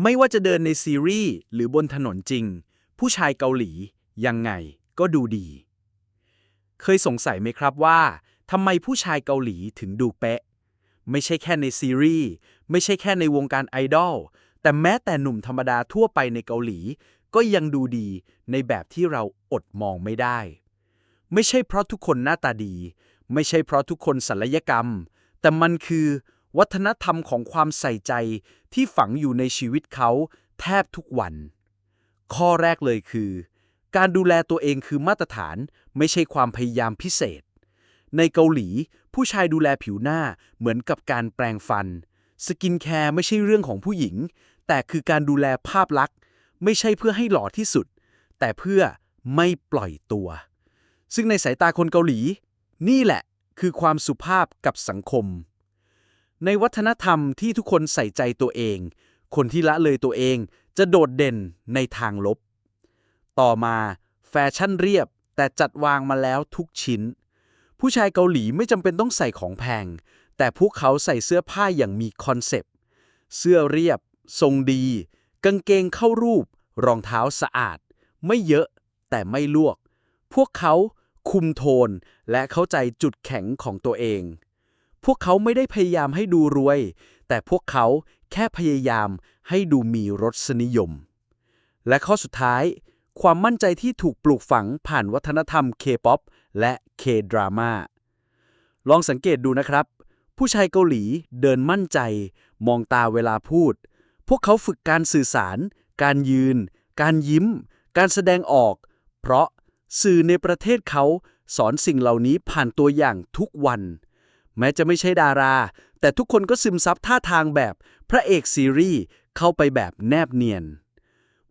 ไม่ว่าจะเดินในซีรีส์หรือบนถนนจริง ผู้ชายเกาหลี ยังไงก็ดูดี เคยสงสัยไหมครับว่าทำไมผู้ชายเกาหลีถึงดูเป๊ะ ไม่ใช่แค่ในซีรีส์ไม่ใช่แค่ในวงการไอดอลแต่แม้แต่หนุ่มธรรมดาทั่วไปในเกาหลี ก็ยังดูดีในแบบที่เราอดมองไม่ได้ ไม่ใช่เพราะทุกคนหน้าตาดี ไม่ใช่เพราะทุกคนศัลยกรรม แต่มันคือ วัฒนธรรมของความใส่ใจที่ฝังอยู่ในชีวิตเขาแทบทุกวัน ข้อแรกเลยคือ การดูแลตัวเองคือมาตรฐานไม่ใช่ความพยายามพิเศษ ในเกาหลี ผู้ชายดูแลผิวหน้าเหมือนกับการแปรงฟัน สกินแคร์ไม่ใช่เรื่องของผู้หญิง แต่คือการดูแลภาพลักษณ์ ไม่ใช่เพื่อให้หล่อที่สุด แต่เพื่อไม่ปล่อยตัว ซึ่งในสายตาคนเกาหลี นี่แหละคือความสุภาพกับสังคม ในวัฒนธรรมที่ทุกคนใส่ใจตัวเอง คนที่ละเลยตัวเองจะโดดเด่นในทางลบ ต่อมาแฟชั่นเรียบแต่จัดวางมาแล้วทุกชิ้น ผู้ชายเกาหลีไม่จำเป็นต้องใส่ของแพง แต่พวกเขาใส่เสื้อผ้าอย่างมีคอนเซปต์ เสื้อเรียบ ทรงดี กางเกงเข้ารูป รองเท้าสะอาด ไม่เยอะแต่ไม่ลวก พวกเขาคุมโทนและเข้าใจจุดแข็งของตัวเอง พวกเขาไม่ได้พยายามให้ดูรวย แต่พวกเขาแค่พยายามให้ดูมีรสนิยม และข้อสุดท้าย ความมั่นใจที่ถูกปลูกฝังผ่านวัฒนธรรม K-POP และ K-DRAMA ลองสังเกตดูนะครับ ผู้ชายเกาหลีเดินมั่นใจ มองตาเวลาพูด พวกเขาฝึกการสื่อสาร การยืน การยิ้ม การแสดงออก เพราะสื่อในประเทศเขาสอนสิ่งเหล่านี้ผ่านตัวอย่างทุกวัน แม้จะไม่ใช่ดารา แต่ทุกคนก็ซึมซับท่าทางแบบพระเอกซีรีส์เข้าไปแบบแนบเนียน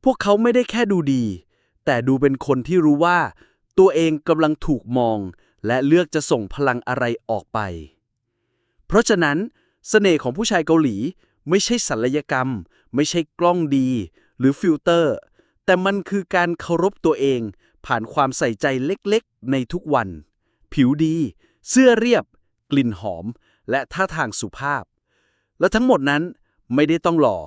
พวกเขาไม่ได้แค่ดูดี แต่ดูเป็นคนที่รู้ว่า ตัวเองกำลังถูกมอง และเลือกจะส่งพลังอะไรออกไป เพราะฉะนั้นเสน่ห์ของผู้ชายเกาหลี ไม่ใช่ศัลยกรรม ไม่ใช่กล้องดี หรือฟิลเตอร์ แต่มันคือการเคารพตัวเอง ผ่านความใส่ใจเล็กๆ ในทุกวัน ผิวดี เสื้อเรียบ กลิ่นหอม และท่าทางสุภาพ และทั้งหมดนั้นไม่ได้ต้องหล่อ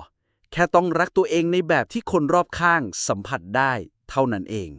แค่ต้องรักตัวเองในแบบที่คนรอบข้างสัมผัสได้เท่านั้นเอง